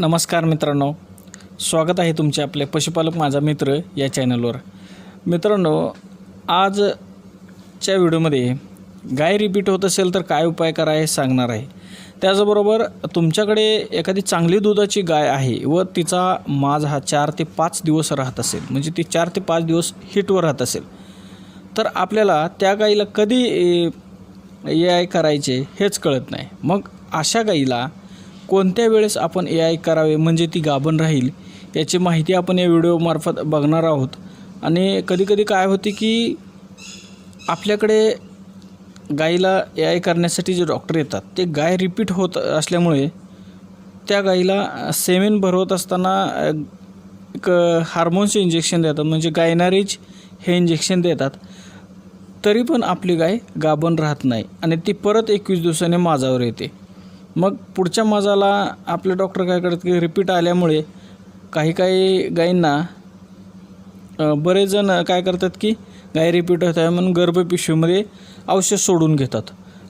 नमस्कार मित्रांनो. स्वागत आहे तुमचे आपले पशुपालक माझा मित्र या चॅनलवर. मित्रांनो आजच्या व्हिडिओमध्ये गाय रिपीट होत असेल तर काय उपाय करा हे सांगणार आहे. त्याचबरोबर तुमच्याकडे एखादी चांगली दुधाची गाय आहे व तिचा माज हा चार ते पाच दिवस राहत असेल म्हणजे ती चार ते पाच दिवस हिटवर राहत असेल. तर आपल्याला त्या गाईला कधी ए आय करायचे हेच कळत नाही. मग अशा गाईला कोणत्या वेळेस आपण ए आय करावे म्हणजे ती गाभण राहील याची माहिती आपण या व्हिडिओमार्फत बघणार आहोत. आणि कधीकधी काय होते की आपल्याकडे गाईला ए आय करण्यासाठी जे डॉक्टर येतात ते गाय रिपीट होत असल्यामुळे त्या गाईला सेमेन भरवत असताना एक हार्मोनचे इंजेक्शन देतात म्हणजे गायनारीज हे इंजेक्शन देतात. तरी पण आपली गाय गाभण राहत नाही आणि ती परत एकवीस दिवसाने माझावर येते. मग पुढच्या माजाला आपले डॉक्टर काय करतात की रिपीट आल्यामुळे काही काही गायींना बरेच जण काय करतात की गाय रिपीट होत आहे म्हणून गर्भपिशवीमध्ये औषध सोडून घेतात.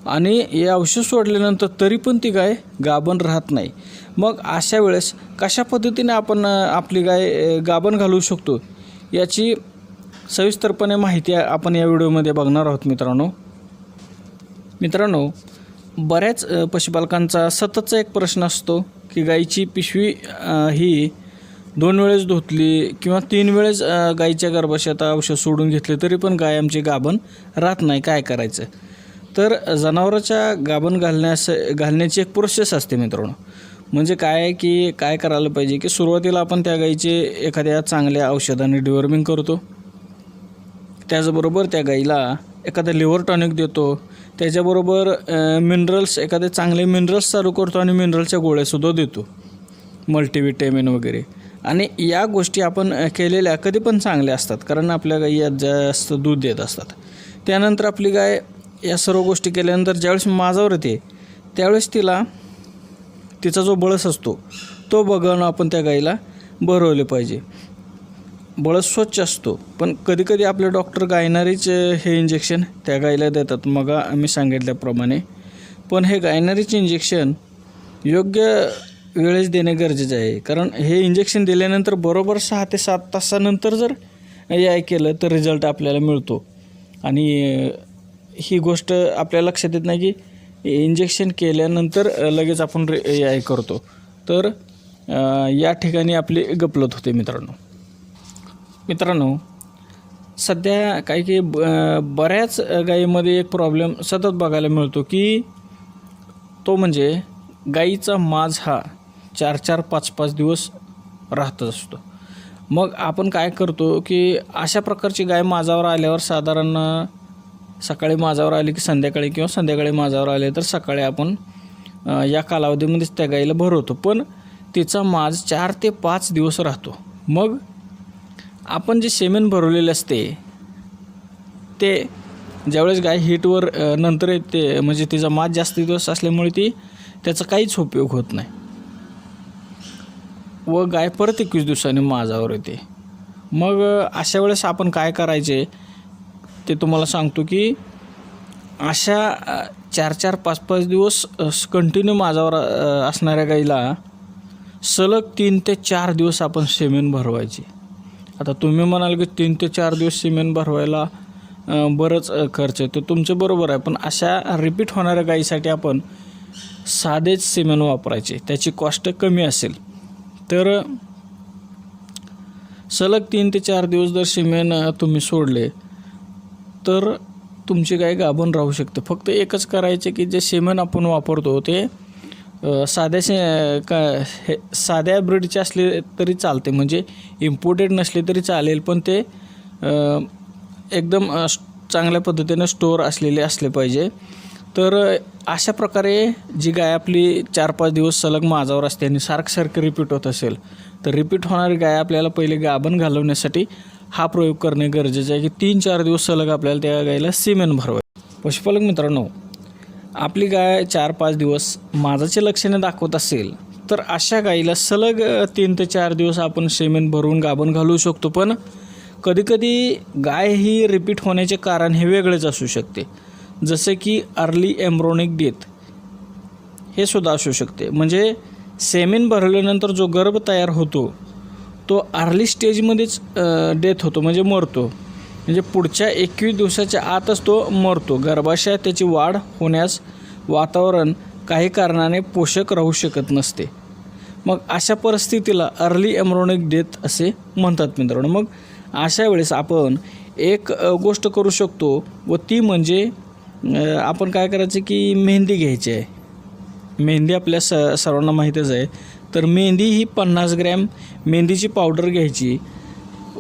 आणि हे औषध सोडल्यानंतर तरी पण ती गाय गाभण राहत नाही. मग अशा वेळेस कशा पद्धतीने आपण आपली गाय गाभण घालवू शकतो याची सविस्तरपणे माहिती आपण या व्हिडिओमध्ये बघणार आहोत मित्रांनो. मित्रांनो बऱ्याच पशुपालकांचा सततचा एक प्रश्न असतो की गाईची पिशवी ही दोन वेळेस धुतली किंवा तीन वेळेस गाईच्या गर्भाशयात औषध सोडून घेतले तरी पण गाय आमची गाभण राहत नाही. काय करायचं? तर जनावराच्या गाभण घालण्यास घालण्याची एक प्रोसेस असते मित्रांनो. म्हणजे काय आहे की काय करायला पाहिजे की सुरुवातीला आपण त्या गाईचे एखाद्या चांगल्या औषधाने डिवर्मिंग करतो. त्याचबरोबर त्या गाईला एखादं लिव्हर टॉनिक देतो. त्याच्याबरोबर मिनरल्स एखादे चांगले मिनरल्स चालू करतो आणि मिनरलच्या गोळ्यासुद्धा देतो. मल्टीविटॅमिन वगैरे. आणि या गोष्टी आपण केलेल्या कधी पण चांगल्या असतात. कारण आपल्या गाई यात जास्त दूध देत असतात. त्यानंतर आपली गाय या सर्व गोष्टी केल्यानंतर ज्यावेळेस माझावर येते त्यावेळेस तिला तिचा जो बळस असतो तो बघणं आपण त्या गाईला भरवले पाहिजे. बळस स्वच्छ असतो. पण कधीकधी आपले डॉक्टर गायनारीच हे इंजेक्शन त्या गायीला देतात. मग आम्ही सांगितल्याप्रमाणे. पण हे गायनारीचे इंजेक्शन योग्य वेळेस देणे गरजेचे आहे. कारण हे इंजेक्शन दिल्यानंतर बरोबर सहा ते सात तासानंतर जर याय आय केलं तर रिझल्ट आपल्याला मिळतो. आणि ही गोष्ट आपल्या लक्षात येत नाही की इंजेक्शन केल्यानंतर लगेच आपण रे याय आय करतो. तर या ठिकाणी आपली गपलत होते मित्रांनो. मित्रांनो सध्या काही काही ब बऱ्याच गायीमध्ये एक प्रॉब्लेम सतत बघायला मिळतो की तो म्हणजे गाईचा माज हा चार चार पाच पाच दिवस राहतच असतो. मग आपण काय करतो की अशा प्रकारची गाय माझावर आल्यावर साधारण सकाळी माझावर आली की संध्याकाळी किंवा संध्याकाळी माझावर आले तर सकाळी आपण या कालावधीमध्येच त्या गाईला भरवतो. पण तिचा माज चार ते पाच दिवस राहतो. मग आपण जे शेमेन भरवलेले असते ते ज्यावेळेस गाय हीटवर नंतर येते म्हणजे तिचा मात जास्त दिवस असल्यामुळे ती त्याचा काहीच उपयोग होत नाही. व गाय परत एकवीस दिवसांनी माझावर येते. मग अशा वेळेस आपण काय करायचे ते तुम्हाला सांगतो की अशा चार चार पाच पाच दिवस कंटिन्यू माझावर असणाऱ्या गाईला सलग तीन ते चार दिवस आपण सिमेंट भरवायचे. आता तुम्ही म्हणाल की तीन ते चार दिवस सिमेंट भरवायला बरंच खर्च खर्च येतो तुमचं बरोबर आहे. पण अशा रिपीट होणाऱ्या गाईसाठी आपण साधेच सिमेंट वापरायचे. त्याची कॉस्ट कमी असेल. तर सलग तीन ते चार दिवस जर सिमेंट तुम्ही सोडले तर तुमची गाय गाभण राहू शकते. फक्त एकच करायचे की जे सिमेंट आपण वापरतो ते साध्या से का हे साध्या ब्रीडचे असले तरी चालते. म्हणजे इम्पोर्टेड नसले तरी चालेल पण ते एकदम चांगल्या पद्धतीनं स्टोअर असलेले असले पाहिजे. तर अशा प्रकारे जी गाय आपली चार पाच दिवस सलग माझावर असते आणि सारखं सारखं रिपीट होत असेल तर रिपीट होणारी गाय आपल्याला पहिले गाभण घालवण्यासाठी हा प्रयोग करणे गरजेचं आहे की तीन चार दिवस सलग आपल्याला त्या गायीला सिमेंट भरवाय पशुपालक मित्रांनो आपली गाय चार पाच दिवस माझाचे लक्षणे दाखवत असेल तर अशा गाईला सलग तीन ते चार दिवस आपण सेमेन भरून गाभण घालवू शकतो. पण कधीकधी गाय ही रिपीट होण्याचे कारण हे वेगळेच असू शकते. जसे की अर्ली एम्ब्रोनिक डेथ हे सुद्धा असू शकते. म्हणजे सेमेन भरल्यानंतर जो गर्भ तयार होतो तो अर्ली स्टेजमध्येच डेथ होतो म्हणजे मरतो. म्हणजे पुढच्या एकवीस दिवसाच्या आतच तो मरतो. गर्भाशयात त्याची वाढ होण्यास वातावरण काही कारणाने पोषक राहू शकत नसते. मग अशा परिस्थितीला अर्ली एम्ब्रॉनिक डेथ असे म्हणतात मित्रांनो. मग अशा वेळेस आपण एक गोष्ट करू शकतो व ती म्हणजे आपण काय करायचं की मेहंदी घ्यायची आहे. मेहंदी आपल्या स सर्वांना माहीतच आहे. तर मेहंदी ही पन्नास ग्रॅम मेहंदीची पावडर घ्यायची.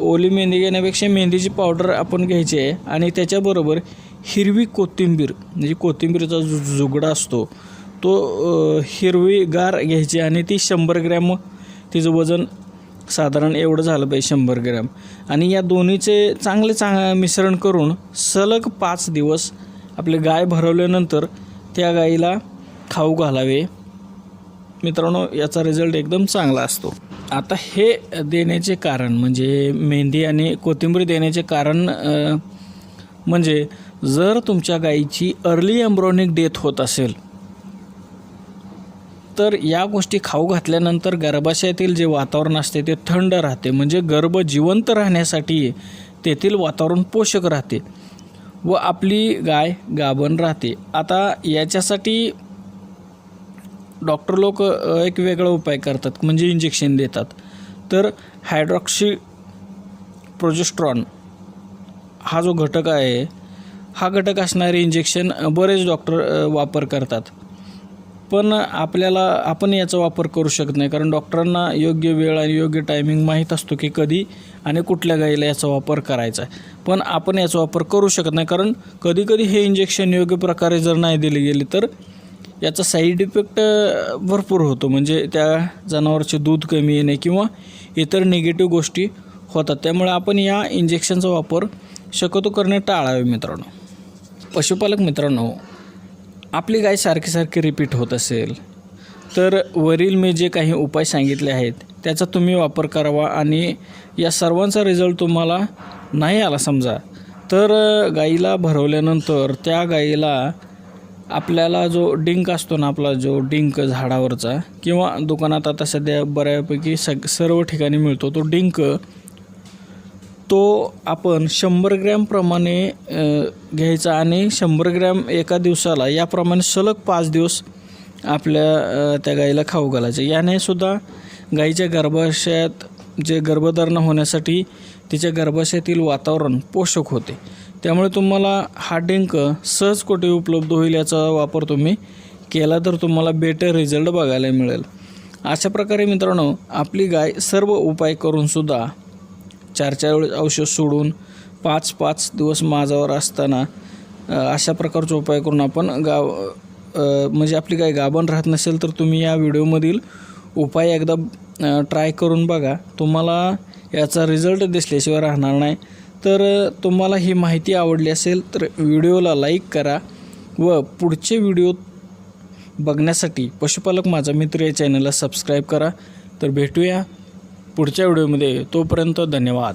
ओली मेहंदी घेण्यापेक्षा मेहंदीची पावडर आपण घ्यायची आहे. आणि त्याच्याबरोबर हिरवी कोथिंबीर म्हणजे कोथिंबीरचा जो जुगडा असतो तो हिरवी गार घ्यायची आणि ती शंभर ग्रॅम तिचं वजन साधारण एवढं झालं पाहिजे शंभर ग्रॅम. आणि या दोन्हीचे चांगले चांग मिश्रण करून सलग पाच दिवस आपले गाय भरवल्यानंतर त्या गाईला खाऊ घालावे. मित्रांनो याचा रिझल्ट एकदम चांगला असतो. आता हे देण्याचे कारण म्हणजे मेहंदी आणि कोथिंबीर देण्याचे कारण म्हणजे जर तुमच्या गाईची अर्ली एम्ब्रॉनिक डेथ होत असेल तर या गोष्टी खाऊ घातल्यानंतर गर्भाशयातील जे वातावरण असते ते थंड राहते. म्हणजे गर्भ जिवंत राहण्यासाठी तेथील वातावरण पोषक राहते व आपली गाय गाभण राहते. आता याच्यासाठी डॉक्टर लोक एक वेगळा उपाय करतात म्हणजे इंजेक्शन देतात. तर हायड्रॉक्सी प्रोजेस्ट्रॉन हा जो घटक आहे हा घटक असणारे इंजेक्शन बरेच डॉक्टर वापर करतात. पण आपल्याला आपण याचा वापर करू शकत नाही कारण डॉक्टरांना योग्य वेळ आणि योग्य टायमिंग माहीत असतो की कधी आणि कुठल्या गाईला याचा वापर करायचा आहे. पण आपण याचा वापर करू शकत नाही कारण कधीकधी हे इंजेक्शन योग्य प्रकारे जर नाही दिले गेले तर याचा साईड इफेक्ट भरपूर होतो. म्हणजे त्या जनावरचे दूध कमी येणे किंवा इतर निगेटिव्ह गोष्टी होतात. त्यामुळे आपण या इंजेक्शनचा वापर शक्यतो करणे टाळावे मित्रांनो. पशुपालक मित्रांनो आपली गाय सारखी सारखी रिपीट होत असेल तर वरील मी जे काही उपाय सांगितले आहेत त्याचा तुम्ही वापर करावा आणि या सर्वांचा रिझल्ट तुम्हाला नाही आला समजा तर गाईला भरवल्यानंतर त्या गाईला आपल्याला जो डिंक असतो ना आपला जो डिंक झाडावरचा किंवा दुकानात आता सध्या बऱ्यापैकी सग सर्व ठिकाणी मिळतो तो डिंक तो आपण शंभर ग्रॅमप्रमाणे घ्यायचा आणि शंभर ग्रॅम एका दिवसाला याप्रमाणे सलग पाच दिवस आपल्या त्या गाईला खाऊ घालायचे. याने सुद्धा गाईच्या गर्भाशयात जे गर्भधारणा होण्यासाठी तिच्या गर्भाशयातील वातावरण पोषक होते. त्यामुळे तुम्हाला हा डिंक सहज कुठे उपलब्ध होईल याचा वापर तुम्ही केला तर तुम्हाला बेटर रिझल्ट बघायला मिळेल. अशा प्रकारे मित्रांनो आपली गाय सर्व उपाय करूनसुद्धा चार चार वेळेस औषध सोडून पाच पाच दिवस माझावर असताना अशा प्रकारचे उपाय करून आपण गाव म्हणजे आपली गाय गाभण राहत नसेल तर तुम्ही या व्हिडिओमधील उपाय एकदा ट्राय करून बघा. तुम्हाला याचा रिझल्ट दिसल्याशिवाय राहणार नाही. तर तुम्हाला ही माहिती आवडली असेल तर व्हिडिओला लाईक करा व पुढचे व्हिडिओ बघण्यासाठी पशुपालक माझा मित्र या चॅनलला सबस्क्राईब करा. तर भेटूया पुढच्या व्हिडिओमध्ये. तोपर्यंत धन्यवाद.